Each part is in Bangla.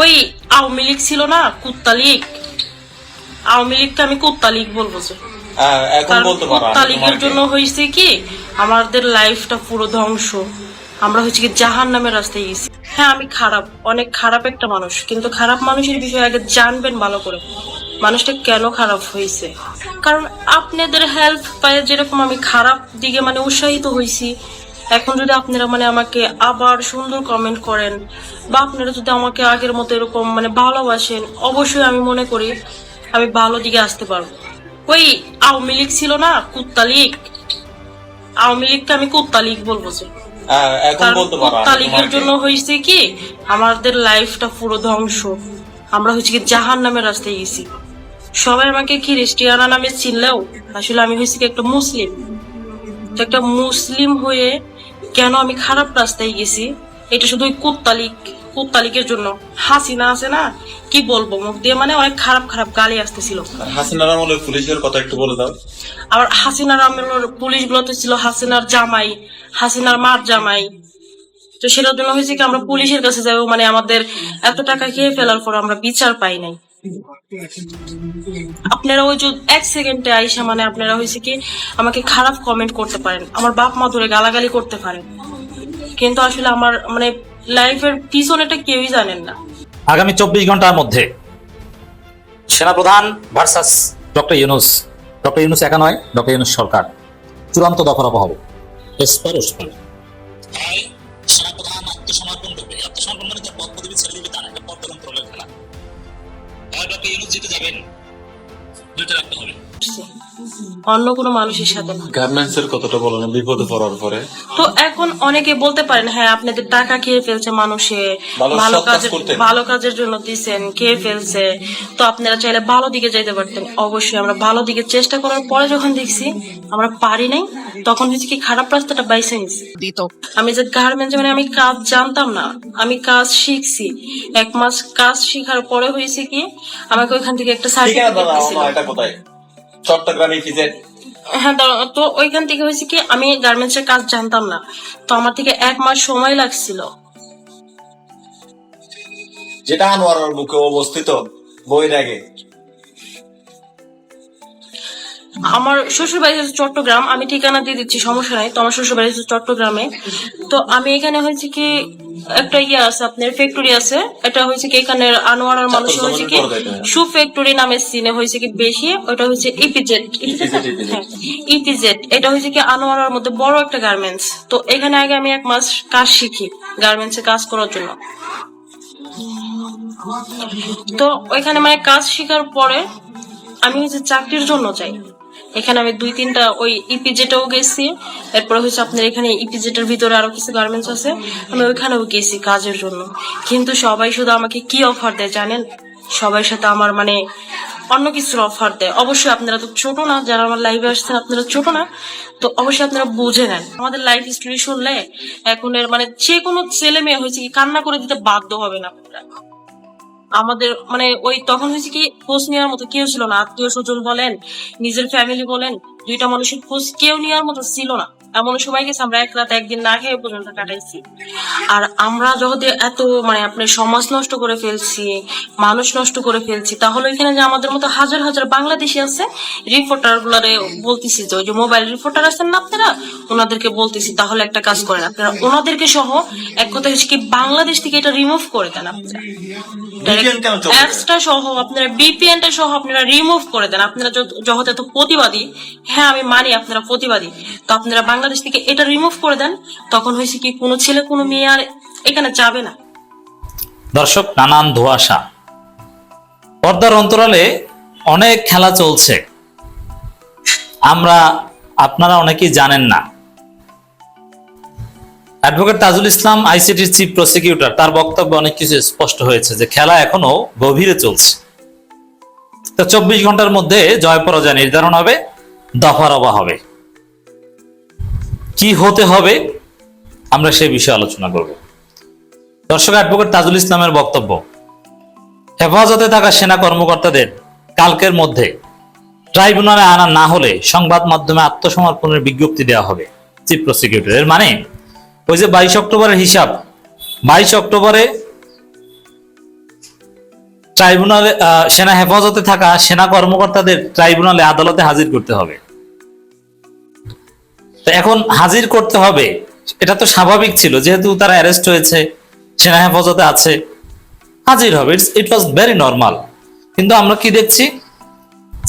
ওই আওয়ামী লীগ ছিল না কুত্তা লীগ। আওয়ামী লীগকে আমি কুত্তা লীগ বলব কুত্তা লীগের জন্য হয়েছে কি আমাদের লাইফটা পুরো ধ্বংস। আমরা হচ্ছে কি জাহান নামের রাস্তায় গেছি। হ্যাঁ আমি খারাপ অনেক খারাপ একটা মানুষ কিন্তু খারাপ মানুষের বিষয়ে আগে জানবেন ভালো করে। মানুষটা কেন খারাপ হয়েছে? কারণ আপনাদের হেল্প পায়ে যেরকম আমি খারাপ দিকে মানে উৎসাহিত হয়েছি এখন যদি আপনারা মানে আমাকে আবার সুন্দর কমেন্ট করেন বা আপনারা যদি আমাকে আগের মতো এরকম মানে ভালোবাসেন অবশ্যই আমি মনে করি আমি ভালো দিকে আসতে পারব। ওই আওয়ামী লীগ ছিল না কুত্তা লীগ। আওয়ামী লীগকে আমি কুত্তা লীগ বলব যে। পারো কুত্তা লীগের জন্য হয়েছে কি আমাদের লাইফটা পুরো ধ্বংস। আমরা হচ্ছে কি জাহান নামের রাস্তায় গেছি। সবাই আমাকে খ্রিস্টিয়ানা নামে চিনলেও আসলে আমি হয়েছি কি একটা মুসলিম। তো একটা মুসলিম হয়ে কেন আমি খারাপ রাস্তায় গেছি? এটা শুধু ওই কুত্তা লীগ কুত্তা লীগের জন্য। হাসিনা আছে না? কি বলব মুখ দিয়ে মানে অনেক খারাপ খারাপ গালি আসতেছিল। হাসিনার আমলে পুলিশের কথা একটু বলে দাও। আবার হাসিনার আমলের পুলিশ গুলোতে ছিল হাসিনার জামাই হাসিনার মার জামাই। তো সেটার জন্য হয়েছে কি আমরা পুলিশের কাছে যাব মানে আমাদের এত টাকা খেয়ে ফেলার পর আমরা বিচার পাই নাই। আপনারা ওই যে এক সেকেন্ডে আইসা মানে আপনারা হয়েছে কি আমাকে খারাপ কমেন্ট করতে পারেন। আমার বাপ মা ধরে গালাগালি করতে পারেন কিন্তু আসলে আমার মানে লাইফের পিছনেটা কেউই জানেন না। আগামী চব্বিশ ঘণ্টার মধ্যে সেনাপ্রধান versus doctor Yunus doctor Yunus একা নয় ডক্টর ইউনুস সরকার। চূড়ান্ত দফারফা হবে। এসপার ওসপার সেনাপ্রধান আত্মসমর্পণ করবে আত্মসমর্পণ মানে তার পদ পদবি ছেড়ে দিবে তা হয় ডক্টর ইউনুস জিতে যাবেন। দুইটা রাখতে হবে। অন্য কোনো মানুষের সাথে না। গার্মেন্টস এর কথাটা বলো না বিপদে পড়ার পরে। তো এখন অনেকে বলতে পারেন হ্যাঁ আপনাদের টাকা খেয়ে ফেলছে মানুষে ভালো কাজ ভালো কাজের জন্য দিছেন খেয়ে ফেলছে। তো আপনারা চাইলে ভালো দিকে যাইতে পারতেন। অবশ্যই আমরা ভালো দিকে চেষ্টা করার পরে যখন দেখছি আমরা পারি নাই তখন হচ্ছে কি খারাপ রাস্তাটা বাইসে নিছি। আমি যে গার্মেন্টস মানে আমি কাজ জানতাম না আমি কাজ শিখছি। এক মাস কাজ শিখার পরে হয়েছে কি আমাকে ওইখান থেকে একটা সার্টিফিকেট চট্টগ্রামে ফিজেট হ্যাঁ তো ওইখান থেকে হয়েছে কি আমি গার্মেন্টস এর কাজ জানতাম না। তো আমার থেকে এক মাস সময় লাগছিল। যেটা আনোয়ারের মুখে অবস্থিত বৈরাগে আগে। আমার শ্বশুর বাড়ি হচ্ছে চট্টগ্রাম আমি ঠিকানা দিয়ে দিচ্ছি সমস্যা নাই। তো আমার শ্বশুর বাড়ি হচ্ছে চট্টগ্রামে। তো আমি এখানে হয়েছে কি একটা ইয়ে আছে আপনার ফ্যাক্টরি আছে। এটা হয়েছে কি এখানে আনোয়ারার মানুষ হয়েছে কি। সু ফ্যাক্টরি নামে সিনে হয়েছে কি বেশি। ওটা হচ্ছে ইপিজেড EPZ, ইপিজেড এটা হয়েছে কি আনোয়ারার মধ্যে বড় একটা গার্মেন্টস তো এখানে আগে আমি এক মাস কাজ শিখি গার্মেন্টস এ কাজ করার জন্য। তো ওইখানে মানে কাজ শেখার পরে আমি হচ্ছে চাকরির জন্য চাই এখানে আমি দুই তিনটা ওই ইপিজেটেও গেছি। এরপরে হচ্ছে আপনার এখানে ইপিজেটের ভিতরে আরও কিছু গার্মেন্টস আছে। আমি ওইখানেও গেছি কাজের জন্য। কিন্তু সবাই শুধু আমাকে কি অফার দেয় জানেন? সবার সাথে আমার মানে অন্য কিছুর অফার দেয়। অবশ্যই আপনারা তো ছোট না, যারা আমার লাইভে আসছেন আপনারা ছোট না। তো অবশ্যই আপনারা বুঝে নেন। আমাদের লাইফ স্টোরি শুনলে এখন এর মানে যে কোনো ছেলে মেয়ে হয়েছে কি কান্না করে দিতে বাধ্য হবে না আপনারা। আমাদের মানে ওই তখন হয়েছে কি, খোঁজ নেওয়ার মতো কেউ ছিল না। আত্মীয় স্বজন বলেন, নিজের ফ্যামিলি বলেন, দুইটা মানুষের খোঁজ কেউ নেওয়ার মতো ছিল না। এমন সময় গেছে আমরা এক রাত একদিন না খেয়ে পর্যন্ত কাটাইছি। আর আমরা যদি এত মানে আপনি সমাজ নষ্ট করে ফেলছি মানুষ নষ্ট করে ফেলছি তাহলে এখানে যে আমাদের মতো হাজার হাজার বাংলাদেশি আছে রিপোর্টার গুলারে বলতেছি যে ওই যে মোবাইল রিপোর্টার আছেন না আপনারা? ওনাদেরকে বলতেছি তাহলে একটা কাজ করেন। আপনারা ওনাদেরকে সহ এক কথা হচ্ছে কি বাংলাদেশ থেকে এটা রিমুভ করে দেন আপনারা? অ্যাপসটা সহ আপনারা বিপিএনটা সহ আপনারা রিমুভ করে দেন। আপনারা যত- এত প্রতিবাদী হ্যাঁ আমি মানি আপনারা প্রতিবাদী তো আপনারা বাংলাদেশ থেকে এটা রিমুভ করে দেন, তখন হয়েছে কি কোনো ছেলে, কোনো মেয়ে আর এখানে যাবে না। দর্শক, নানান ধোয়াশা। পর্দার অন্তরালে অনেক খেলা চলছে। আমরা, আপনারা অনেকেই জানেন না। অ্যাডভোকেট তাজুল ইসলাম, আইসিটির চিফ প্রসিকিউটর, তার বক্তব্যে অনেক কিছু স্পষ্ট হয়েছে যে খেলা এখনও গভীরে চলছে। তো চব্বিশ ঘণ্টার মধ্যে জয় পরাজয় নির্ধারণ হবে দফারফা হবে। কি হতে হবে, আমরা সেই বিষয়ে আলোচনা করব। দর্শক অ্যাডভোকেট তাজুল ইসলামের বক্তব্য, হেফাজতে থাকা সেনা কর্মকর্তাদের কালকের মধ্যে ট্রাইব্যুনালে আনা না হলে সংবাদ মাধ্যমে আত্মসমর্পণের বিজ্ঞপ্তি দেওয়া হবে, চিফ প্রসিকিউটর। এর মানে ওই যে বাইশ অক্টোবরের হিসাব, বাইশ অক্টোবরে ট্রাইব্যুনালে সেনা হেফাজতে থাকা সেনা কর্মকর্তাদের ট্রাইব্যুনালে আদালতে হাজির করতে হবে। এখন হাজির করতে হবে। এটা তো স্বাভাবিক ছিল, যেহেতু তারা অ্যারেস্ট হয়েছে, সেনা হেফাজতে আছে। হাজির হবে it's it was very normal কিন্তু আমরা কি দেখছি?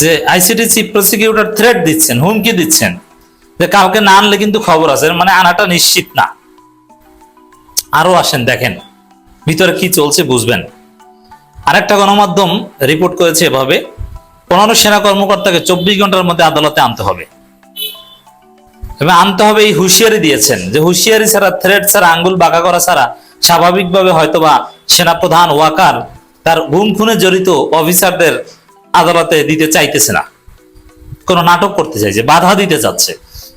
যে আইসিটি চিফ প্রসিকিউটর থ্রেট দিচ্ছেন, হুমকি দিচ্ছেন। যে কাউকে না আনলে কিন্তু খবর আছে মানে আনাটা নিশ্চিত না। আরও আসেন, দেখেন, ভিতরে কি চলছে বুঝবেন। আরেকটা গণমাধ্যম রিপোর্ট করেছে এভাবে, পনেরো সেনা কর্মকর্তাকে চব্বিশ ঘণ্টার মধ্যে আদালতে আনতে হবে। এবং আনতে হবে এই হুঁশিয়ারি দিয়েছেন যে হুঁশিয়ারি ছাড়া থ্রেড ছাড়া, আঙ্গুল বাঁকা করা ছাড়া স্বাভাবিকভাবে হয়তোবা সেনাপ্রধান ওয়াকার তার গুম খুনে জড়িত অফিসারদের আদালতে দিতে চাইতেছে না। কোনো নাটক করতে চাইছে, বাধা দিতে চাচ্ছে।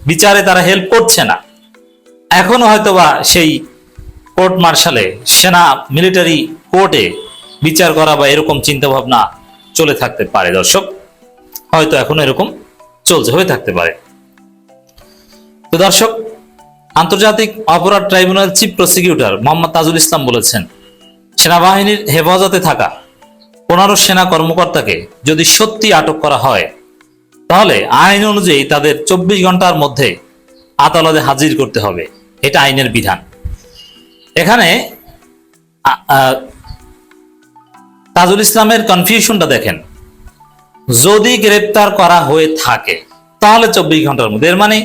বিচারে তারা হেল্প করছে না। এখনও হয়তোবা সেই কোর্ট মার্শালে সেনা মিলিটারি কোর্টে বিচার করা বা এরকম চিন্তা ভাবনা চলে থাকতে পারে দর্শক। হয়তো এখনও এরকম চলছে, হয়ে থাকতে পারে। তো দর্শক, আন্তর্জাতিক অপরাধ tribunal chief prosecutor Mohammad Tajul Islam বলেছেন, সেনাবাহিনীর হেফাজতে থাকা পনেরো সেনা কর্মকর্তাকে যদি সত্যি আটক করা হয়, তাহলে আইন অনুযায়ী তাদের চব্বিশ ঘণ্টার মধ্যে আদালতে হাজির করতে হবে। এটা আইনের বিধান। এখানে তাজুল ইসলামের কনফিউশনটা দেখেন। যদি গ্রেপ্তার করা হয়ে থাকে, তাহলে চব্বিশ ঘণ্টার মধ্যে। এর মানে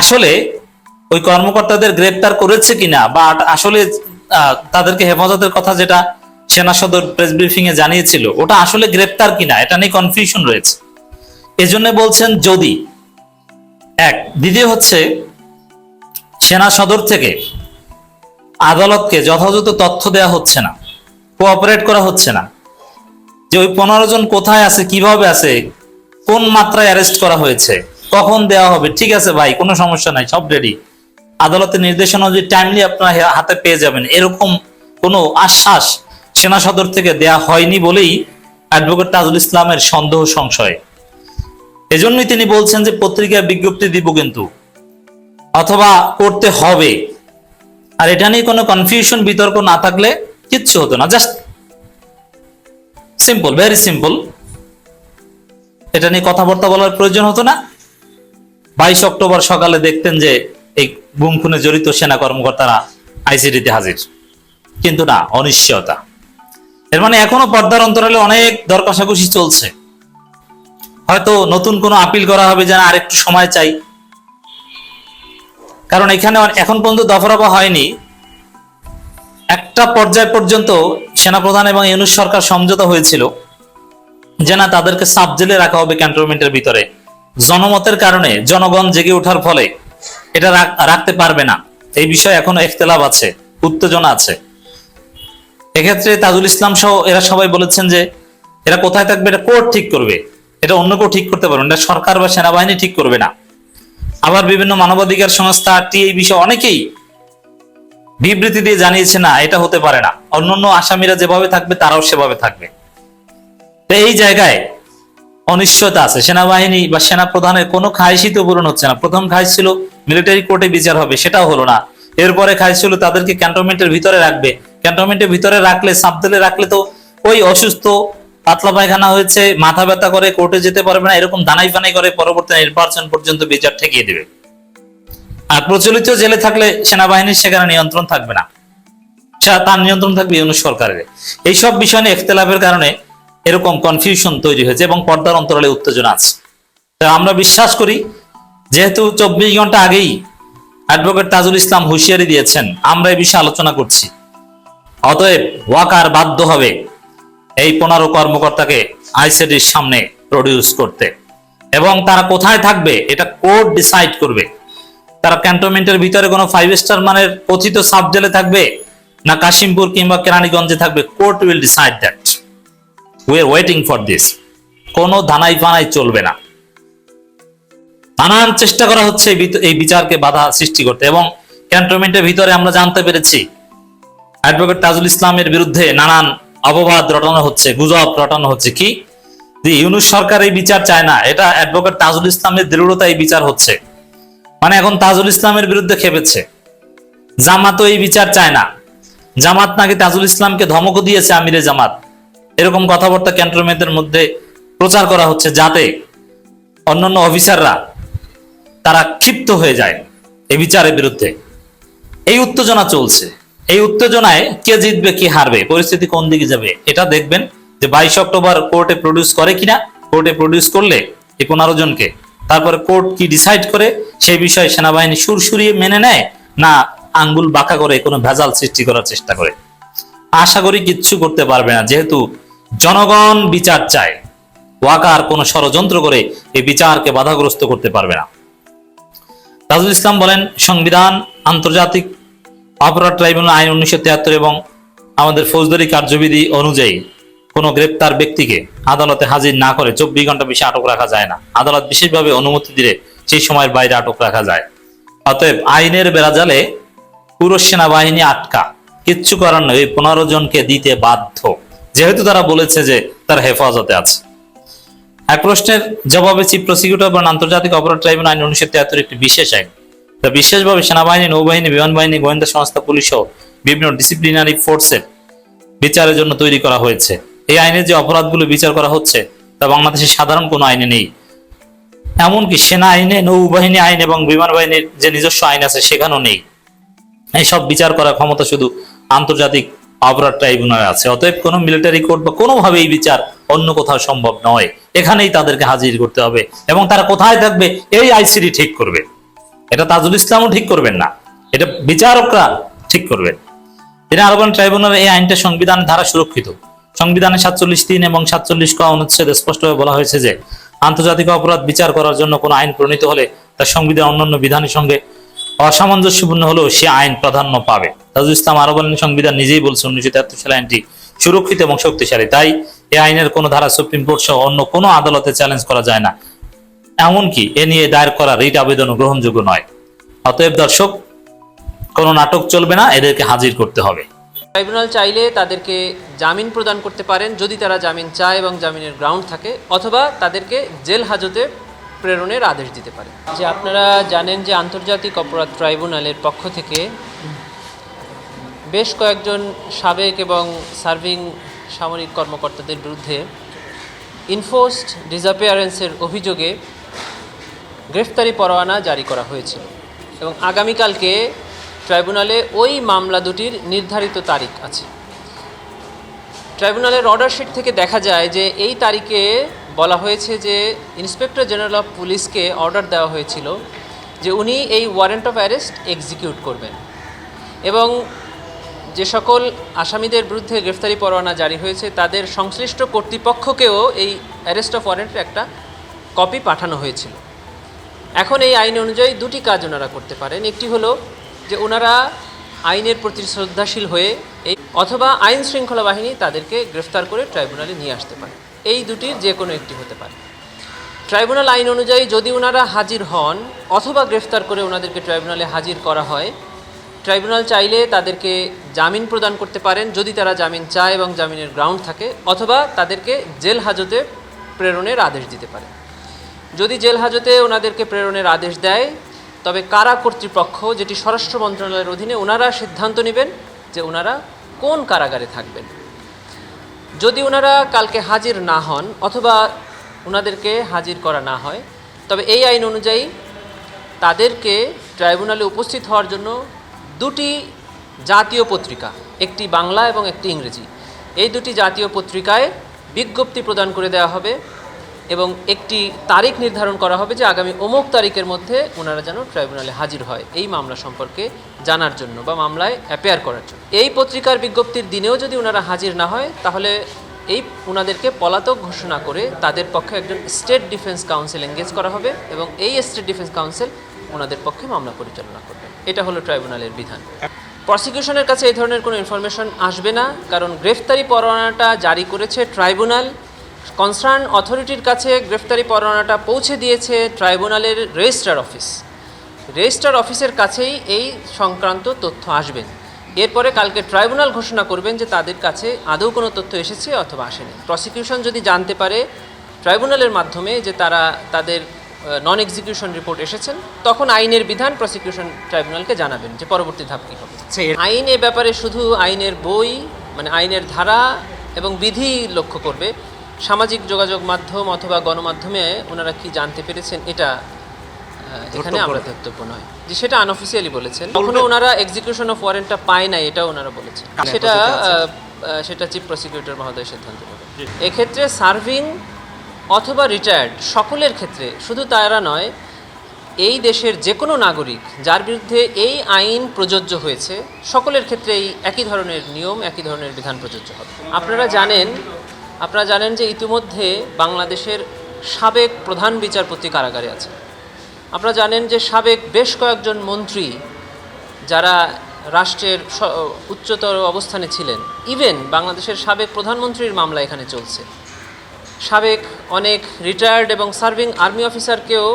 আসলে ওই কর্মকর্তাদের গ্রেপ্তার করেছে কিনা বা আসলে তাদেরকে হেফাজতের কথা যেটা সেনা সদর প্রেস ব্রিফিং এ জানিয়েছিল, ওটা আসলে গ্রেপ্তার কিনা, এটা নিয়ে কনফিউশন রয়েছে। এজন্য বলছেন যদি, এক, দ্বিতীয় হচ্ছে, সেনা সদর থেকে আদালতকে যথাযথ তথ্য দেওয়া হচ্ছে না কোঅপারেট করা হচ্ছে না, যে ওই পনেরো জন কোথায় আছে, কীভাবে আছে, কোন মাত্রায় অ্যারেস্ট করা হয়েছে কখন দেওয়া হবে? ঠিক আছে ভাই, কোনো সমস্যা নাই, সব রেডি আদালতের নির্দেশনা যদি টাইমলি আপনার হাতে পেয়ে যাবেন। এরকম কোনো আশ্বাস সেনা সদর থেকে দেয়া হয়নি বলেই অ্যাডভোকেট তাজুল ইসলামের সন্দেহ সংশয়। এজন্যই তিনি বলছেন যে পত্রিকায় বিজ্ঞপ্তি দিব কিন্তু, অথবা করতে হবে। আর এটা নিয়ে কোনো কনফিউশন বিতর্ক না থাকলে কিচ্ছু হতো না জাস্ট সিম্পল ভেরি সিম্পল এটা নিয়ে কথাবার্তা বলার প্রয়োজন হতো না। বাইশ অক্টোবর সকালে দেখতেন যে এই গুম খুনে জড়িত সেনা কর্মকর্তারা আইসিডিতে হাজির। কিন্তু না, অনিশ্চয়তা। এর মানে এখনও পর্দার অন্তরালে অনেক দর কষাকষি চলছে। হয়তো নতুন কোনো আপিল করা হবে যেন আরেকটু সময় চাই। কারণ এখানে এখন পর্যন্ত দফরফা হয়নি। একটা পর্যায় পর্যন্ত সেনাপ্রধান এবং ইউনুস সরকার সমঝোতা হয়েছিল যে না, তাদেরকে সাব জেলে রাখা হবে ক্যান্টনমেন্টের ভিতরে। জনমতের কারণে জনগণ জেগে ওঠার ফলে এটা রাখতে পারবে না। এই বিষয়ে এখনও ইখতলাফ আছে, উত্তেজনা আছে। এক্ষেত্রে তাজুল ইসলাম সহ এরা সবাই বলেছেন যে এরা কোথায় থাকবে, এটা কোর্ট ঠিক করবে। এটা অন্য কেউ ঠিক করতে পারবে না সরকার বা সেনাবাহিনী ঠিক করবে না। আবার বিভিন্ন মানবাধিকার সংস্থা টি এই বিষয়ে অনেকেই বিবৃতি দিয়ে জানিয়েছে, না, এটা হতে পারে না। অন্যান্য আসামিরা যেভাবে থাকবে, তারাও সেভাবে থাকবে। এই জায়গায় অনিশ্চয়তা আছে। সেনাবাহিনী বা সেনা প্রধানের কোনো খাইশই তো পূরণ হচ্ছে না। প্রথম খাইশ ছিল মিলিটারি কোর্টে বিচার হবে, সেটাও হলো না। এরপরে খাইশ ছিল তাদেরকে ক্যান্টনমেন্টের ভিতরে রাখবে। ক্যান্টনমেন্টের ভিতরে রাখলে সাবদেলে রাখলে তো ওই অসুস্থ পাতলা পায়খানা হয়েছে, মাথা ব্যথা করে কোর্টে যেতে পারবে না, এরকম দানাই ফানাই করে পরবর্তী নির্বাচন পর্যন্ত বিচার ঠেকিয়ে দেবে। আর প্রচলিত জেলে থাকলে সেনাবাহিনীর সেখানে নিয়ন্ত্রণ থাকবে না। তার নিয়ন্ত্রণ থাকবে ইউনুস সরকারের। এইসব বিষয় নিয়ে ইখতলাফের কারণে এরকম কনফিউশন তৈরি হয়েছে এবং পর্দার অন্তরালে উত্তেজনা আছে। তো আমরা বিশ্বাস করি, যেহেতু চব্বিশ ঘণ্টা আগেই অ্যাডভোকেট তাজুল ইসলাম হুঁশিয়ারি দিয়েছেন, আমরা এই বিষয়ে আলোচনা করছি। অতএব ওয়াকার বাধ্য হবে এই পনেরো কর্মকর্তাকে আইসিডির সামনে প্রডিউস করতে। এবং তারা কোথায় থাকবে, এটা কোর্ট ডিসাইড করবে। তারা ক্যান্টনমেন্টের ভিতরে কোনো ফাইভ স্টার মানের কথিত সাব জেলে থাকবে, না কাশিমপুর কিংবা কেরানীগঞ্জে থাকবে court will decide that we are waiting for this কোনো ধানাই ফানাই চলবে না। নানান চেষ্টা করা হচ্ছে এই বিচারকে বাধা সৃষ্টি করতে এবং ক্যান্টনমেন্টের ভিতরে আমরা জানতে পেরেছি, অ্যাডভোকেট তাজুল ইসলামের বিরুদ্ধে নানান অপবাদ রটানো হচ্ছে, গুজব রটানো হচ্ছে। কি? ইউনুস সরকার এই বিচার চায় না। এটা অ্যাডভোকেট তাজুল ইসলামের দৃঢ়তা এই বিচার হচ্ছে। মানে এখন তাজুল ইসলামের বিরুদ্ধে খেপেছে। জামাতও এই বিচার চায় না। জামাত নাকি তাজুল ইসলামকে ধমক দিয়েছে আমিরে জামাত। এরকম কথাবার্তা ক্যান্টনমেন্টের মধ্যে প্রচার করা হচ্ছে যাতে অন্যান্য অফিসাররা তারা ক্ষিপ্ত হয়ে যায় এই বিচারের বিরুদ্ধে। এই উত্তেজনা চলছে। এই উত্তেজনায় কে জিতবে, কে হারবে, পরিস্থিতি কোন দিকে যাবে, এটা দেখবেন যে বাইশ অক্টোবর কোর্টে প্রডিউস করে কিনা, কোর্টে প্রডিউস করলে এই পনেরো জনকে। তারপরে কোর্ট কি ডিসাইড করে, সেই বিষয়ে সেনাবাহিনী সুরসুরিয়ে মেনে নেয় না আঙ্গুল বাঁকা করে কোনো ভেজাল সৃষ্টি করার চেষ্টা করে? আশা করি কিচ্ছু করতে পারবে না, যেহেতু জনগণ বিচার চায়। ওয়াকার কোনো ষড়যন্ত্র করে এই বিচারকে বাধাগ্রস্ত করতে পারবে না। তাজুল ইসলাম বলেন, সংবিধান, আন্তর্জাতিক অপরাধ ট্রাইব্যুনাল আইন উনিশশো তিয়াত্তর এবং আমাদের ফৌজদারি কার্যবিধি অনুযায়ী কোনো গ্রেপ্তার ব্যক্তিকে আদালতে হাজির না করে চব্বিশ ঘণ্টা বেশি আটক রাখা যায় না। আদালত বিশেষভাবে অনুমতি দিলে সেই সময়ের বাইরে আটক রাখা যায়। অতএব আইনের বেড়াজালে পুরো সেনাবাহিনী আটকা। কিচ্ছু করার নয় পনেরো জনকে দিতে বাধ্য। যেহেতু তারা বলেছে যে তার হেফাজতে আছে। এক প্রশ্নের জবাবে চিফ প্রসিকিউটর এবং আন্তর্জাতিক অপরাধ ট্রাইব্যুনাল আইন উনিশশো তিয়াত্তর একটি বিশেষ আইন। তা বিশেষভাবে সেনাবাহিনী, নৌবাহিনী বিমান বাহিনী গোয়েন্দা সংস্থা, পুলিশ সহ বিভিন্ন ডিসিপ্লিনারি ফোর্সের বিচারের জন্য তৈরি করা হয়েছে। এই আইনে যে অপরাধগুলো বিচার করা হচ্ছে, তা বাংলাদেশের সাধারণ কোনো আইনে নেই। এমনকি সেনা আইনে, নৌবাহিনী আইন এবং বিমান বাহিনীর যে নিজস্ব আইন আছে, সেখানেও নেই। এইসব বিচার করার ক্ষমতা শুধু আন্তর্জাতিক অপরাধ ট্রাইব্যুনালে আছে। অতএব কোনো মিলিটারি কোর্ট বা কোনোভাবে এই বিচার অন্য কোথাও সম্ভব নয়। এখানেই তাদেরকে হাজির করতে হবে এবং তারা কোথায় থাকবে এই আইসিডি ঠিক করবে। এটা তাজুল ইসলামও ঠিক করবেন না। এটা বিচারকরা ঠিক করবেন। তিনি আরও বলেন ট্রাইব্যুনাল এই আইনটা সংবিধান ধারা সুরক্ষিত। সংবিধানের সাতচল্লিশ তিন এবং সাতচল্লিশ ক অনুচ্ছেদে স্পষ্টভাবে বলা হয়েছে যে, আন্তর্জাতিক অপরাধ বিচার করার জন্য কোনো আইন প্রণীত হলে তার সংবিধান অন্যান্য বিধানের সঙ্গে অসামঞ্জস্যপূর্ণ হলেও সে আইন প্রাধান্য পাবে। তাজুল ইসলাম আরও বলেন, সংবিধান নিজেই বলছে, উনিশশো তেহাত্তর সালে আইনটি সুরক্ষিত এবং শক্তিশালী। তাই এই আইনের কোনো ধারা সুপ্রিম কোর্ট সহ অন্য কোনো আদালতে চ্যালেঞ্জ করা যায় না। এমনকি এ নিয়ে দায়ের করা রিট আবেদনও গ্রহণযোগ্য নয়। অতএব দর্শক, কোনো নাটক চলবে না, এদেরকে হাজির করতে হবে। ট্রাইব্যুনাল চাইলে তাদেরকে জামিন প্রদান করতে পারেন, যদি তারা জামিন চায় এবং জামিনের গ্রাউন্ড থাকে, অথবা তাদেরকে জেল হাজতে প্রেরণের আদেশ দিতে পারে। যে আপনারা জানেন যে আন্তর্জাতিক অপরাধ ট্রাইব্যুনালের পক্ষ থেকে বেশ কয়েকজন সাবেক এবং সার্ভিং সামরিক কর্মকর্তাদের বিরুদ্ধে ইনফোর্সড ডিসঅ্যাপিয়ারেন্সের অভিযোগে গ্রেফতারি পরোয়ানা জারি করা হয়েছিল এবং আগামীকালকে ট্রাইব্যুনালে ওই মামলা দুটির নির্ধারিত তারিখ আছে। ট্রাইব্যুনালের অর্ডার শিট থেকে দেখা যায় যে এই তারিখে বলা হয়েছে যে ইন্সপেক্টর জেনারেল অফ পুলিশকে অর্ডার দেওয়া হয়েছিল যে উনি এই ওয়ারেন্ট অফ অ্যারেস্ট এক্সিকিউট করবেন। এবং যে সকল আসামিদের বিরুদ্ধে গ্রেফতারি পরোয়ানা জারি হয়েছে, তাদের সংশ্লিষ্ট কর্তৃপক্ষকেও এই অ্যারেস্ট অফ ওয়ারেন্টের একটা কপি পাঠানো হয়েছিল। এখন এই আইন অনুযায়ী দুটি কাজ ওনারা করতে পারেন। একটি হলো যে ওনারা আইনের প্রতি শ্রদ্ধাশীল হয়ে এই অথবা আইন শৃঙ্খলা বাহিনী তাদেরকে গ্রেফতার করে ট্রাইব্যুনালে নিয়ে আসতে পারে এই দুটির যে কোনো একটি হতে পারে। ট্রাইব্যুনাল আইন অনুযায়ী যদি ওনারা হাজির হন অথবা গ্রেফতার করে ওনাদেরকে ট্রাইব্যুনালে হাজির করা হয়, ট্রাইব্যুনাল চাইলে তাদেরকে জামিন প্রদান করতে পারেন যদি তারা জামিন চায় এবং জামিনের গ্রাউন্ড থাকে, অথবা তাদেরকে জেল হাজতে প্রেরণের আদেশ দিতে পারে। যদি জেল হাজতে ওনাদেরকে প্রেরণের আদেশ দেয়, তবে কারা কর্তৃপক্ষ, যেটি স্বরাষ্ট্র মন্ত্রণালয়ের অধীনে ওনারা সিদ্ধান্ত নেবেন যে ওনারা কোন কারাগারে থাকবেন? যদি ওনারা কালকে হাজির না হন অথবা ওনাদেরকে হাজির করা না হয়, তবে এই আইন অনুযায়ী তাদেরকে ট্রাইব্যুনালে উপস্থিত হওয়ার জন্য দুটি জাতীয় পত্রিকা, একটি বাংলা এবং একটি ইংরেজি। এই দুটি জাতীয় পত্রিকায় বিজ্ঞপ্তি প্রদান করে দেওয়া হবে। এবং একটি তারিখ নির্ধারণ করা হবে যে আগামী অমুক তারিখের মধ্যে ওনারা যেন ট্রাইব্যুনালে হাজির হয়। এই মামলা সম্পর্কে জানার জন্য বা মামলায় অ্যাপেয়ার করার জন্য। এই পত্রিকার বিজ্ঞপ্তির দিনেও যদি ওনারা হাজির না হয়, তাহলে এই ওনাদেরকে পলাতক ঘোষণা করে তাদের পক্ষে একজন স্টেট ডিফেন্স কাউন্সিল এঙ্গেজ করা হবে এবং এই স্টেট ডিফেন্স কাউন্সিল ওনাদের পক্ষে মামলা পরিচালনা করবে। এটা হলো ট্রাইব্যুনালের বিধান। প্রসিকিউশনের কাছে এই ধরনের কোনো ইনফরমেশন আসবে না, কারণ গ্রেফতারি পরোয়ানাটা জারি করেছে ট্রাইব্যুনাল। কনসার্ন অথরিটির কাছে গ্রেফতারি পরোয়ানাটা পৌঁছে দিয়েছে ট্রাইব্যুনালের রেজিস্ট্রার অফিস। রেজিস্ট্রার অফিসের কাছেই এই সংক্রান্ত তথ্য আসবেন এরপরে কালকে ট্রাইব্যুনাল ঘোষণা করবেন যে তাদের কাছে আদৌ কোনো তথ্য এসেছে অথবা আসেনি। প্রসিকিউশন যদি জানতে পারে ট্রাইব্যুনালের মাধ্যমে যে তারা তাদের নন এক্সিকিউশন রিপোর্ট এসেছেন তখন আইনের বিধান প্রসিকিউশন ট্রাইব্যুনালকে জানাবেন যে পরবর্তী ধাপ কী হবে। আইন এ ব্যাপারে শুধু আইনের বই মানে আইনের ধারা এবং বিধি লক্ষ্য করবে সামাজিক যোগাযোগ মাধ্যম অথবা গণমাধ্যমে ওনারা কি জানতে পেরেছেন এটা এখানে আমরা ধর্তব্য নয় যে সেটা আনঅফিসিয়ালি বলেছেন। কখনো ওনারা এক্সিকিউশন অফ ওয়ারেন্টটা পায় না এটাও ওনারা বলেছেন। সেটা সেটা চিফ প্রসিকিউটর মহোদয় সিদ্ধান্ত নেবেন এক্ষেত্রে সার্ভিং অথবা রিটায়ার্ড সকলের ক্ষেত্রে শুধু তারা নয় এই দেশের যে কোনো নাগরিক যার বিরুদ্ধে এই আইন প্রযোজ্য হয়েছে সকলের ক্ষেত্রে এই একই ধরনের নিয়ম একই ধরনের বিধান প্রযোজ্য হবে। আপনারা জানেন আপনারা জানেন যে ইতিমধ্যে বাংলাদেশের সাবেক প্রধান বিচারপতি কারাগারে আছে। আপনারা জানেন যে সাবেক বেশ কয়েকজন মন্ত্রী যারা রাষ্ট্রের উচ্চতর অবস্থানে ছিলেন ইভেন বাংলাদেশের সাবেক প্রধানমন্ত্রীর মামলা এখানে চলছে। সাবেক অনেক রিটায়ার্ড এবং সার্ভিং আর্মি অফিসারকেও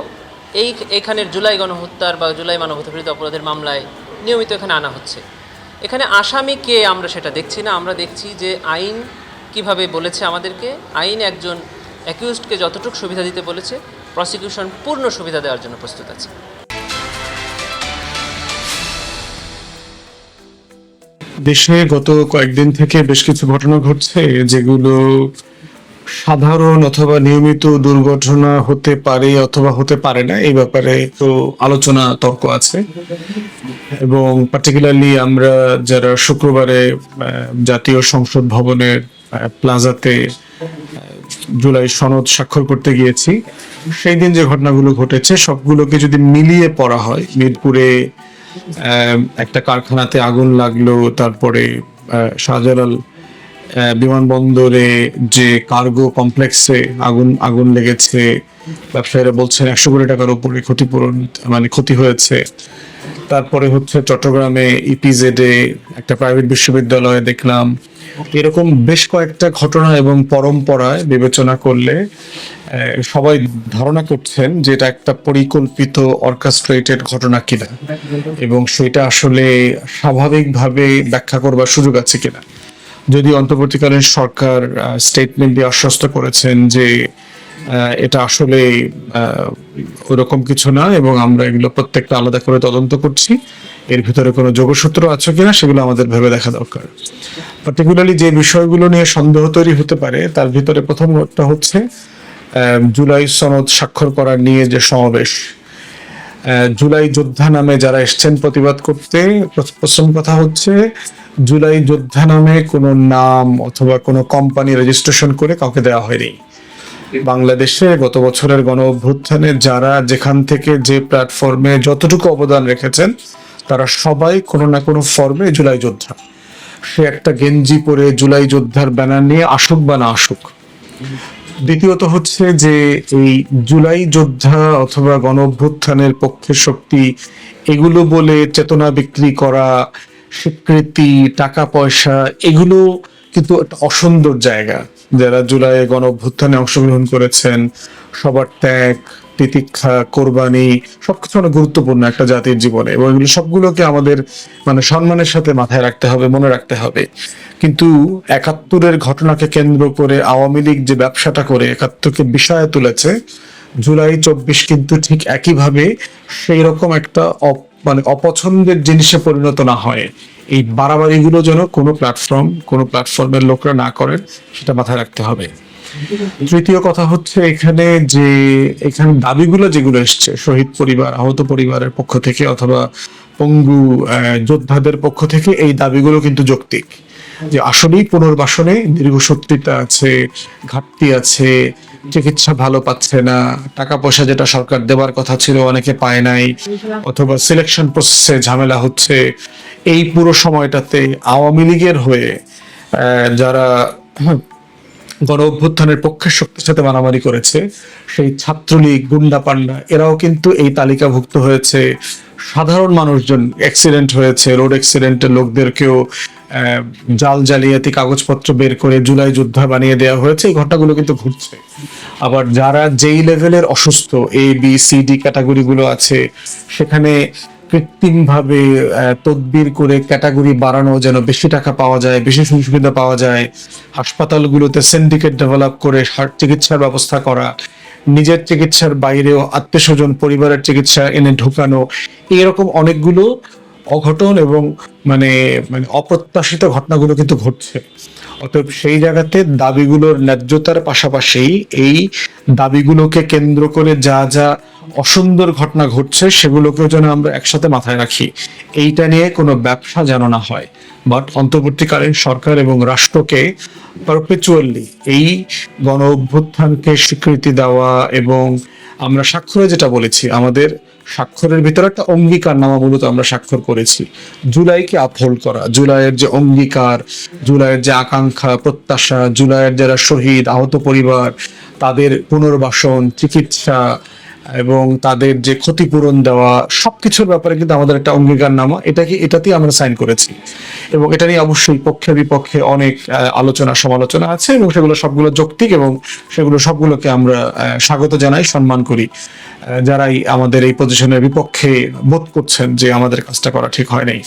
এই, এখানের জুলাই গণহত্যার বা জুলাই মানবতা বিরোধী অপরাধের মামলায় নিয়মিত এখানে আনা হচ্ছে। এখানে আসামি কে আমরা সেটা দেখছি না, আমরা দেখছি যে আইন কীভাবে বলেছে আমাদেরকে? আইন একজন অ্যাকিউজডকে যতটুকু সুবিধা দিতে বলেছে প্রসিকিউশন পূর্ণ সুবিধা দেওয়ার জন্য প্রস্তুত আছে। দেশে গত কয়েকদিন থেকে বেশ কিছু ঘটনা ঘটছে, যেগুলো সাধারণ অথবা নিয়মিত দুর্ঘটনা হতে পারে অথবা হতে পারে না, এই ব্যাপারে তো আলোচনা, তর্ক আছে। এবং পার্টিকুলারলি আমরা যারা শুক্রবারে জাতীয় সংসদ ভবনের প্লাজাতে জুলাই সনদ স্বাক্ষর করতে গিয়েছি। সেই দিন যে ঘটনাগুলো ঘটেছে, সবগুলোকে যদি মিলিয়ে পড়া হয়, মিরপুরে একটা কারখানাতে আগুন লাগল, তারপরে শাহজালাল বিমানবন্দরে যে কার্গো কমপ্লেক্সে আগুন আগুন লেগেছে, ব্যবসায়ীরা বলছেন একশো কোটি টাকার উপরে ক্ষতিপূরণ মানে ক্ষতি হয়েছে। তারপরে হচ্ছে চট্টগ্রামে ইপিজেডে একটা প্রাইভেট বিশ্ববিদ্যালয়ে দেখলাম। এরকম বেশ কয়েকটা ঘটনা এবং পরম্পরায় বিবেচনা করলে সবাই ধারণা করছেন যে এটা একটা পরিকল্পিত অর্কাস্ট্রেটেড ঘটনা কিনা এবং সেটা আসলে স্বাভাবিকভাবে ব্যাখ্যা করবার সুযোগ আছে কিনা। যদি অন্তর্বর্তীকালীন সরকার স্টেটমেন্ট দিয়ে আশ্বস্ত করেছেন যে এটা আসলে ওরকম কিছু না এবং আমরা এগুলো প্রত্যেকটা আলাদা করে তদন্ত করছি। এর ভিতরে কোনো যোগসূত্র আছে কিনা সেগুলো আমাদের ভেবে দেখা দরকার। পার্টিকুলারলি যে বিষয়গুলো নিয়ে সন্দেহ তৈরি হতে পারে, তার ভিতরে প্রথমটা হচ্ছে জুলাই সনদ স্বাক্ষর করার নিয়ে যে সমাবেশ। জুলাই যোদ্ধা নামে যারা এসছেন প্রতিবাদ করতে প্র- প্রথম কথা হচ্ছে, জুলাই যোদ্ধা নামে কোনো নাম অথবা কোনো কোম্পানি রেজিস্ট্রেশন করে কাউকে দেওয়া হয়নি। বাংলাদেশে গত বছরের গণ অভ্যুত্থানে যারা যেখান থেকে যে প্ল্যাটফর্মে যতটুকু অবদান রেখেছেন, তারা সবাই কোনো না কোনো ফর্মে জুলাই যোদ্ধা। সে একটা গেঞ্জি পরে জুলাই যোদ্ধার ব্যানার নিয়ে আসুক বা না আসুক। দ্বিতীয়ত হচ্ছে যে এই জুলাই যোদ্ধা অথবা গণ অভ্যুত্থানের পক্ষের শক্তি, এগুলো বলে চেতনা বিক্রি করা, স্বীকৃতি, টাকা পয়সা, এগুলো কিন্তু একটা অসুন্দর জায়গা। যারা জুলাই গণ অভ্যুত্থানে অংশগ্রহণ করেছেন, সবার ত্যাগ, তিতিক্ষা, কোরবানি, সবকিছু অনেক গুরুত্বপূর্ণ একটা জাতির জীবনে এবং এগুলো সবগুলোকে আমাদের মানে সম্মানের সাথে মাথায় রাখতে হবে, মনে রাখতে হবে। কিন্তু একাত্তরের ঘটনাকে কেন্দ্র করে আওয়ামী লীগ যে ব্যবসাটা করে, একাত্তরকে বিষয়ে তুলেছে, জুলাই চব্বিশ কিন্তু ঠিক একইভাবে সেই রকম একটা মানে অপছন্দের জিনিসে পরিণত না হয়। এই বাড়াবাড়িগুলো যেন কোনো প্ল্যাটফর্ম কোনো প্ল্যাটফর্মের লোকরা না করেন, সেটা মাথায় রাখতে হবে। তৃতীয় কথা হচ্ছে এখানে যে, এখানে দাবিগুলো যেগুলো এসছে, শহীদ পরিবার, আহত পরিবারের পক্ষ থেকে অথবা পঙ্গু যোদ্ধাদের পক্ষ থেকে, এই দাবিগুলো কিন্তু যৌক্তিক। যে আসলেই পুনর্বাসনে দীর্ঘসূত্রিতা আছে, ঘাটতি আছে চিকিৎসা ভালো পাচ্ছে না টাকা পয়সা যেটা সরকার দেওয়ার কথা ছিল অনেকে পায় নাই, অথবা সিলেকশন প্রসেসে ঝামেলা হচ্ছে। এই পুরো সময়টাতে আওয়ামী লীগের হয়ে যারা গণ অভ্যুত্থানের পক্ষের শক্তির সাথে মারামারি করেছে। সেই ছাত্রলীগ, গুন্ডা, পান্ডা, এরাও কিন্তু এই তালিকাভুক্ত হয়েছে। সাধারণ মানুষজন অ্যাক্সিডেন্ট হয়েছে রোড অ্যাক্সিডেন্টের লোকদেরকেও জাল জালিয়াতি কাগজপত্র বের করে জুলাই যোদ্ধা বানিয়ে দেওয়া হয়েছে। এই ঘটনাগুলো কিন্তু ঘটছে। আবার যারা যেই লেভেলের অসুস্থ এ বি সি ডি ক্যাটাগরিগুলো আছে, সেখানে কৃত্রিম ভাবে তদবির করে ক্যাটাগরি বাড়ানো যেন বেশি টাকা পাওয়া যায়, বেশি সুবিধা পাওয়া যায়। হাসপাতালগুলোতে সিন্ডিকেট ডেভেলপ করে চিকিৎসার ব্যবস্থা করা, নিজের চিকিৎসার বাইরেও আত্মীয় স্বজন পরিবারের চিকিৎসা এনে ঢুকানো, এরকম অনেকগুলো অঘটন এবং মানে মানে অপ্রত্যাশিত ঘটনাগুলো কিন্তু ঘটছে। অতএব সেই জায়গাতে দাবিগুলোর ন্যায্যতার পাশাপাশি এই দাবিগুলোকে কেন্দ্র করে যা যা অসুন্দর ঘটনা ঘটছে সেগুলোকেও যেন আমরা একসাথে মাথায় রাখি। এইটা নিয়ে কোনো ব্যবসা যেন না হয়। বাট অন্তর্বর্তীকালীন সরকার এবং রাষ্ট্রকে পারপেচুয়ালি এই গণ অভ্যুত্থানকে স্বীকৃতি দেওয়া এবং আমরা স্বাক্ষরে যেটা বলেছি, আমাদের স্বাক্ষরের ভিতরে একটা অঙ্গীকার নামা মূলত আমরা স্বাক্ষর করেছি। জুলাইকে আপহোল্ড করা, জুলাইয়ের যে অঙ্গীকার, জুলাইয়ের যে আকাঙ্ক্ষা, প্রত্যাশা, জুলাইয়ের যারা শহীদ, আহত পরিবার, তাদের পুনর্বাসন, চিকিৎসা এবং তাদের যে ক্ষতিপূরণ দেওয়া সবকিছুর ব্যাপারে কিন্তু আমাদের একটা অঙ্গীকার অঙ্গীকারনামা এটাকে এটাতেই আমরা সাইন করেছি। এবং এটা নিয়ে অবশ্যই পক্ষে বিপক্ষে অনেক আলোচনা, সমালোচনা আছে এবং সেগুলো সবগুলো যৌক্তিক এবং সেগুলো সবগুলোকে আমরা স্বাগত জানাই, সম্মান করি। যারাই আমাদের এই পজিশনের বিপক্ষে বোধ করছেন যে আমাদের কাজটা করা ঠিক হয় নাই।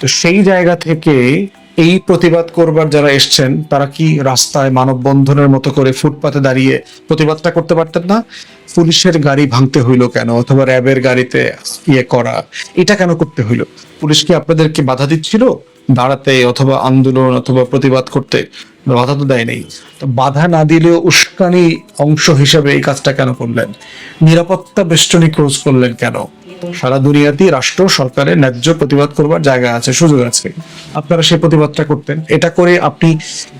তো সেই জায়গা থেকে এই প্রতিবাদ করবার যারা এসছেন, তারা কি রাস্তায় মানববন্ধনের মতো করে ফুটপাতে দাঁড়িয়ে প্রতিবাদটা করতে পারতেন না? পুলিশের গাড়ি ভাঙতে হইল কেন? অথবা র্যাবের গাড়িতে ইয়ে করা, এটা কেন করতে হইল? পুলিশ কি আপনাদেরকে বাধা দিচ্ছিল দাঁড়াতে অথবা আন্দোলন অথবা প্রতিবাদ করতে? বাধা তো দেয় নেই। তো বাধা না দিলেও উস্কানি অংশ হিসেবে এই কাজটা কেন করলেন? নিরাপত্তা বেষ্টনী ক্লোজ করলেন কেন? সারা দুনিয়াতেই রাষ্ট্র, সরকারের ন্যায্য প্রতিবাদ করবার জায়গা আছে, সুযোগ আছে। আপনারা সেই প্রতিবাদটা করতেন। এটা করে আপনি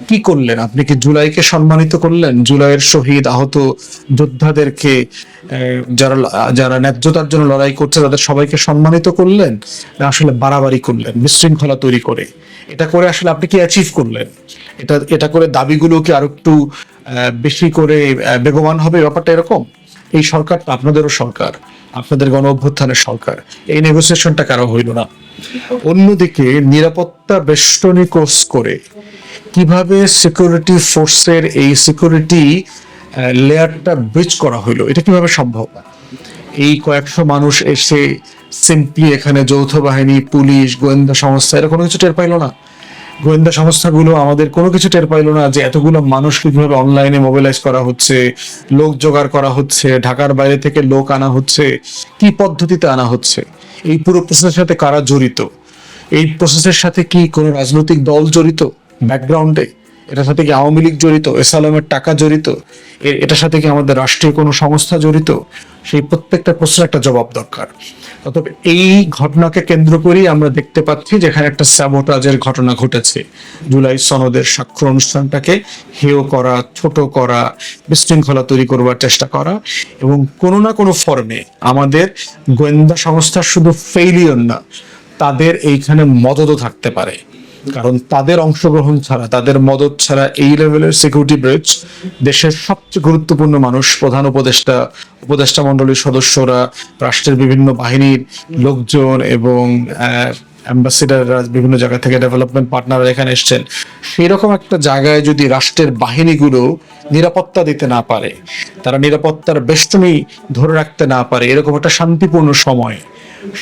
কি করলেন? আপনি কি জুলাইকে সম্মানিত করলেন? জুলাইয়ের শহীদ আহত যোদ্ধাদেরকে যারা যারা ন্যায্যতার জন্য লড়াই করছে, তাদের সবাইকে সম্মানিত করলেন? না আসলে বাড়াবাড়ি করলেন, বিশৃঙ্খলা তৈরি করে? এটা করে আসলে আপনি কি অ্যাচিভ করলেন? এটা এটা করে দাবিগুলোকে আরও একটু বেশি করে বেগবান হবে ব্যাপারটা এরকম? এই সরকারটা আপনাদেরও সরকার, আপনাদের গণ অভ্যুত্থানের সরকার। এই নেগোসিয়েশনটা কারও হইল না। অন্যদিকে নিরাপত্তা বেষ্টনী কোর্স করে কীভাবে সিকিউরিটি ফোর্সের এই সিকিউরিটি লেয়ারটা ব্রিজ করা হইল, এটা কীভাবে সম্ভব? এই কয়েকশো মানুষ এসে সিম্পলি এখানে যৌথ বাহিনী, পুলিশ, গোয়েন্দা সংস্থা, এরা কোনো কিছু টের পাইলো না। গোয়েন্দা সংস্থাগুলো আমাদের কোনো কিছু টের পাইলো না যে এতগুলো মানুষ কীভাবে অনলাইনে মোবিলাইজ করা হচ্ছে, লোক জোগাড় করা হচ্ছে, ঢাকার বাইরে থেকে লোক আনা হচ্ছে, কি পদ্ধতিতে আনা হচ্ছে? এই পুরো প্রসেসের সাথে কারা জড়িত? এই প্রসেসের সাথে কি কোনো রাজনৈতিক দল জড়িত ব্যাকগ্রাউন্ডে এটার সাথে কি আওয়ামী লীগ জড়িত, এসালামের টাকা জড়িত? এটার সাথে কি আমাদের রাষ্ট্রীয় কোনো সংস্থা জড়িত? সেই প্রত্যেকটা প্রশ্নের একটা জবাব দরকার। অতএব এই ঘটনাকে কেন্দ্র করেই আমরা দেখতে পাচ্ছি যেখানে একটা স্যাবোটাজের ঘটনা ঘটেছে। জুলাই সনদের স্বাক্ষর অনুষ্ঠানটাকে হেয় করা, ছোট করা, বিশৃঙ্খলা তৈরি করবার চেষ্টা করা এবং কোনো না কোনো ফর্মে আমাদের গোয়েন্দা সংস্থার শুধু ফেইলিয়র না, তাদের এইখানে মদতও থাকতে পারে। কারণ তাদের অংশগ্রহণ ছাড়া, তাদের মদত ছাড়া এই লেভেলের সিকিউরিটি ব্রিজ দেশের সবচেয়ে গুরুত্বপূর্ণ মানুষ, প্রধান উপদেষ্টা উপদেষ্টা মণ্ডলীর সদস্যরা, রাষ্ট্রের বিভিন্ন বাহিনীর লোকজন এবং অ্যাম্বাসিডাররা বিভিন্ন জায়গা থেকে ডেভেলপমেন্ট পার্টনাররা এখানে এসছেন। সেই রকম একটা জায়গায় যদি রাষ্ট্রের বাহিনীগুলো নিরাপত্তা দিতে না পারে, তারা নিরাপত্তার বেষ্টনী ধরে রাখতে না পারে, এরকম একটা শান্তিপূর্ণ সময়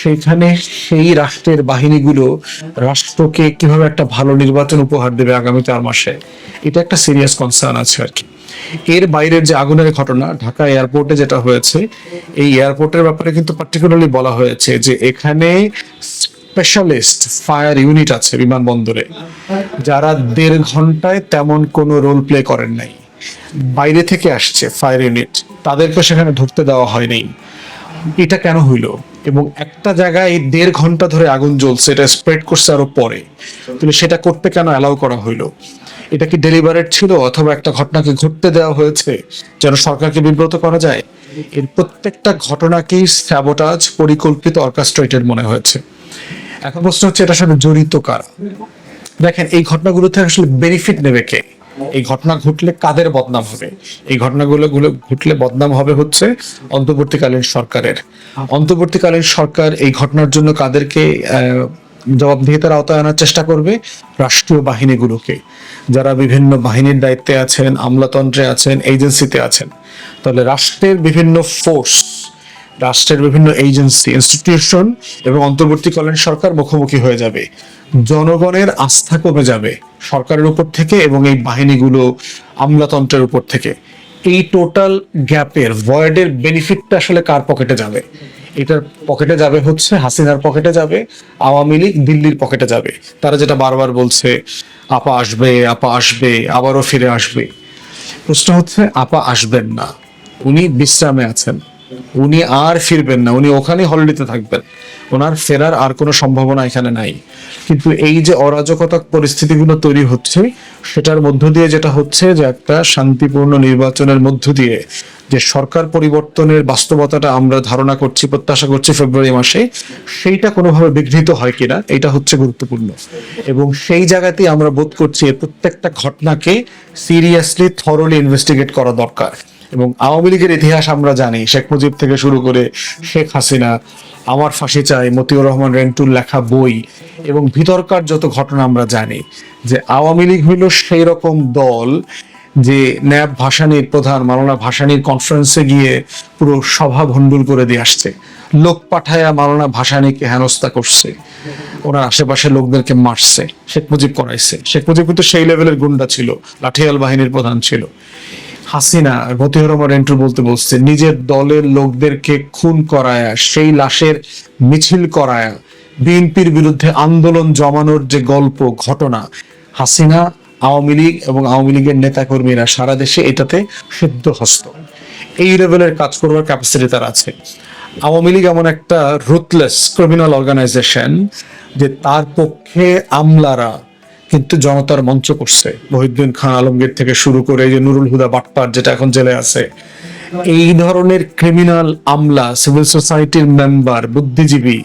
সেখানে সেই রাষ্ট্রের বাহিনীগুলো রাষ্ট্রকে কীভাবে একটা ভালো নির্বাচন উপহার দেবে আগামী চার মাসে, এটা একটা সিরিয়াস কনসার্ন আছে আর কি। এর বাইরের যে আগুনের ঘটনা, ঢাকা এয়ারপোর্টে যেটা হয়েছে, এই এয়ারপোর্টের ব্যাপারে কিন্তু পার্টিকুলারলি বলা হয়েছে যে এখানে স্পেশালিস্ট ফায়ার ইউনিট আছে বিমানবন্দরে, যারা দেড় ঘন্টায় তেমন কোনো রোল প্লে করেন নাই। বাইরে থেকে আসছে ফায়ার ইউনিট তাদেরকে সেখানে ঢুকতে দেওয়া হয়নি। এটা কেন হইল? এবং একটা জায়গায় দেড় ঘণ্টা ধরে আগুন জ্বলছে, এটা স্প্রেড করছে আরও পরে। তাহলে সেটা করতে কেন অ্যালাউ করা হইল? এটা কি ডেলিভারেট ছিল অথবা একটা ঘটনাকে ঘটতে দেওয়া হয়েছে যেন সরকারকে বিব্রত করা যায়? এর প্রত্যেকটা ঘটনাকেই স্যাবোটাজ পরিকল্পিত অর্কাস্ট্রেটেড মনে হয়েছে। এখন প্রশ্ন হচ্ছে, এটার সাথে জড়িত কারা? দেখেন, এই ঘটনাগুলো থেকে আসলে বেনিফিট নেবে কে? এই ঘটনা ঘটলে কাদের বদনাম হবে? এই ঘটনাগুলো গুলো ঘটলে বদনাম হবে হচ্ছে অন্তর্বর্তীকালীন সরকারের। অন্তর্বর্তীকালীন সরকার এই ঘটনার জন্য কাদেরকে জবাবদিহিতার আওতায় আনার চেষ্টা করবে? রাষ্ট্রীয় বাহিনীগুলোকে। যারা বিভিন্ন বাহিনীর দায়িত্বে আছেন, আমলাতন্ত্রে আছেন, এজেন্সিতে আছেন। তাহলে রাষ্ট্রের বিভিন্ন ফোর্স রাষ্ট্রের বিভিন্ন এজেন্সি ইনস্টিটিউশন এবং অন্তর্বর্তীকালীন সরকার মুখোমুখি হয়ে যাবে। জনগণের আস্থা কমে যাবে সরকারের উপর থেকে এবং এই বাহিনীগুলো আমলাতন্ত্রের উপর থেকে। এই টোটাল গ্যাপের ভয়েডের বেনিফিটটা আসলে কার পকেটে যাবে? এটার পকেটে যাবে হচ্ছে হাসিনার পকেটে যাবে, আওয়ামী লীগ দিল্লির পকেটে যাবে। তারা যেটা বারবার বলছে, আপা আসবে আপা আসবে, আবারও ফিরে আসবে। প্রশ্ন হচ্ছে, আপা আসবেন না। উনি বিশ্রামে আছেন। উনি আর ফিরবেন না, উনি ওখানে হলিডেতে থাকবেন। ওনার ফেরার আর কোনো সম্ভাবনা এখানে নাই। কিন্তু এই যে অরাজকতা পরিস্থিতিগুলো তৈরি হচ্ছে, সেটার মধ্য দিয়ে যেটা হচ্ছে যে একটা শান্তিপূর্ণ নির্বাচনের মধ্য দিয়ে যে সরকার পরিবর্তনের বাস্তবতাটা আমরা ধারণা করছি, প্রত্যাশা করছি ফেব্রুয়ারি মাসে, সেইটা কোনোভাবে বিঘ্নিত হয় কিনা, এটা হচ্ছে গুরুত্বপূর্ণ। এবং সেই জায়গাতেই আমরা বোধ করছি প্রত্যেকটা ঘটনাকে সিরিয়াসলি থরলি ইনভেস্টিগেট করা দরকার। এবং আওয়ামী লীগের ইতিহাস আমরা জানি, শেখ মুজিব থেকে শুরু করে শেখ হাসিনা, আমার ফাঁসি চাই, মতিউর রহমান রেন্টুর লেখা বই এবং ভিতরকার যত ঘটনা আমরা জানি, যে আওয়ামী লীগ হইল সেই রকম দল যে ন্যাব ভাসানির প্রধান, মাওলানা ভাসানির কনফারেন্সে গিয়ে পুরো সভা ভণ্ডুল করে দিয়ে আসছে। লোক পাঠায়া মাওলানা ভাসানিকে হেনস্থা করছে। ওনার আশেপাশে লোকদেরকে মারছে। শেখ মুজিব করাইছে। শেখ মুজিব কিন্তু সেই লেভেলের গুন্ডা ছিল, লাঠিয়াল বাহিনীর প্রধান ছিল। হাসিনা রহমান রেন্টু বলতে বলছে, নিজের দলের লোকদেরকে খুন করায়া, সেই লাশের মিছিল করায়া, বিএনপির বিরুদ্ধে আন্দোলন জমানোর যে গল্প, ঘটনা, হাসিনা, আওয়ামী লীগ এবং আওয়ামী লীগের নেতাকর্মীরা সারা দেশে এটাতে সিদ্ধ হস্ত। এই লেভেলের কাজ করবার ক্যাপাসিটি তার আছে। আওয়ামী লীগ এমন একটা রুথলেস ক্রিমিনাল অর্গানাইজেশন যে তার পক্ষে আমলারা কিন্তু জনতার মঞ্চ করছে। মহিউদ্দিন খান আলমগীর থেকে শুরু করে এই যে নুরুল হুদা বাটপার যেটা এখন জেলে আছে, এই ধরনের ক্রিমিনাল আমলা সিভিল সোসাইটির মেম্বার বুদ্ধিজীবী,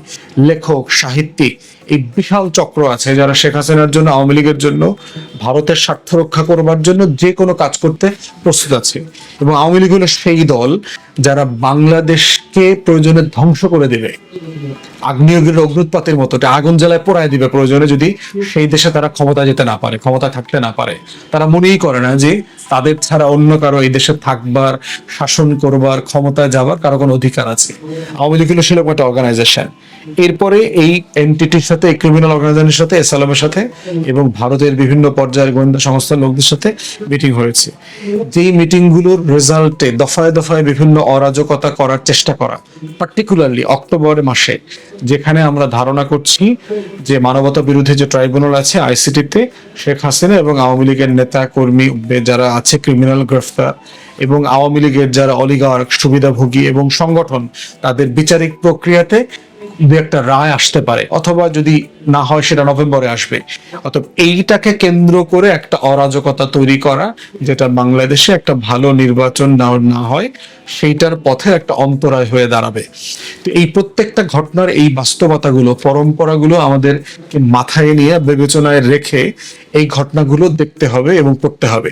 লেখক, সাহিত্যিক এই বিশাল চক্র আছে যারা শেখ হাসিনার জন্য, আওয়ামী লীগের জন্য, ভারতের স্বার্থ রক্ষা করবার জন্য যে কোনো কাজ করতে প্রস্তুত আছে। এবং আওয়ামী লীগ হলো সেই দল যারা বাংলাদেশকে প্রয়োজনে ধ্বংস করে দেবে। আগ্নেয়গিরির অগ্নুৎপাতের মতো আগুন জ্বালায় পোড়ায় দিবে প্রয়োজনে যদি সেই দেশে তারা ক্ষমতা যেতে না পারে ক্ষমতা থাকতে না পারে। তারা মনেই করে না যে তাদের ছাড়া অন্য কারও এই দেশে থাকবার, শাসন করবার, ক্ষমতায় যাবার কারও কোনো অধিকার আছে। আওয়ামী লীগ হলো সেরকম একটা অর্গানাইজেশন এরপরে এই এনটিটির সাথে এই ক্রিমিনাল অর্গানাইজেশনের সাথে এসালামের সাথে এবং ভারতের বিভিন্ন পর্যায়ের গোয়েন্দা সংস্থার লোকদের সাথে মিটিং হয়েছে। যেই মিটিংগুলোর রেজাল্টে দফায় দফায় বিভিন্ন অরাজকতা করার চেষ্টা করা পার্টিকুলারলি অক্টোবর মাসে, যেখানে আমরা ধারণা করছি যে মানবতা বিরুদ্ধে যে ট্রাইব্যুনাল আছে আইসিটিতে শেখ হাসিনা এবং আওয়ামী লীগের নেতা, কর্মী যারা আছে ক্রিমিনাল গ্রেফতার এবং আওয়ামী লীগের যারা অলিগার্ক সুবিধাভোগী এবং সংগঠন, তাদের বিচারিক প্রক্রিয়াতে দু একটা রায় আসতে পারে, অথবা যদি না হয় সেটা নভেম্বরে আসবে। অতএব এইটাকে কেন্দ্র করে একটা অরাজকতা তৈরি করা, যেটা বাংলাদেশে একটা ভালো নির্বাচন না না হয়, সেইটার পথে একটা অন্তরায় হয়ে দাঁড়াবে। তো এই প্রত্যেকটা ঘটনার এই বাস্তবতাগুলো, পরম্পরাগুলো আমাদেরকে মাথায় নিয়ে বিবেচনায় রেখে এই ঘটনাগুলো দেখতে হবে এবং করতে হবে।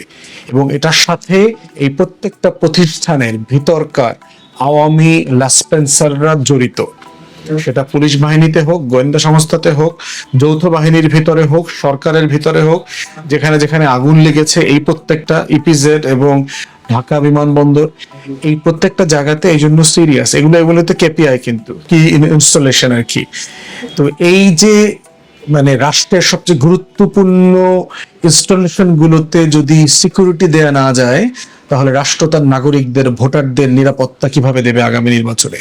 এবং এটার সাথে এই প্রত্যেকটা প্রতিষ্ঠানের ভিতরকার আওয়ামী লাসপেন্সাররা জড়িত। সেটা পুলিশ বাহিনীতে হোক, গোয়েন্দা সংস্থাতে হোক, যৌথ বাহিনীর ভিতরে হোক, সরকারের ভিতরে হোক, যেখানে যেখানে আগুন লেগেছে, এই প্রত্যেকটা ইপিজেড এবং ঢাকা বিমানবন্দর, এই প্রত্যেকটা জায়গাতে এই জন্য সিরিয়াস এগুলো এগুলোতে কেপিআই কিন্তু, কি ইনস্টলেশন আর কি। তো এই যে মানে রাষ্ট্রের সবচেয়ে গুরুত্বপূর্ণ ইনস্টলেশন গুলোতে যদি সিকিউরিটি দেয়া না যায় তাহলে রাষ্ট্র তার নাগরিকদের, ভোটারদের নিরাপত্তা কীভাবে দেবে আগামী নির্বাচনে?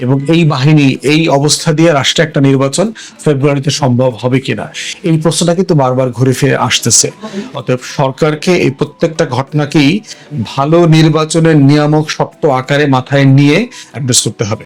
এবং এই বাহিনী, এই অবস্থা দিয়ে রাষ্ট্রে একটা নির্বাচন ফেব্রুয়ারিতে সম্ভব হবে কিনা? এই প্রশ্নটা কিন্তু বারবার ঘুরে ফিরে আসতেছে। অতএব সরকারকে এই প্রত্যেকটা ঘটনাকেই ভালো নির্বাচনের নিয়ামক শক্ত আকারে মাথায় নিয়ে অ্যাড্রেস করতে হবে।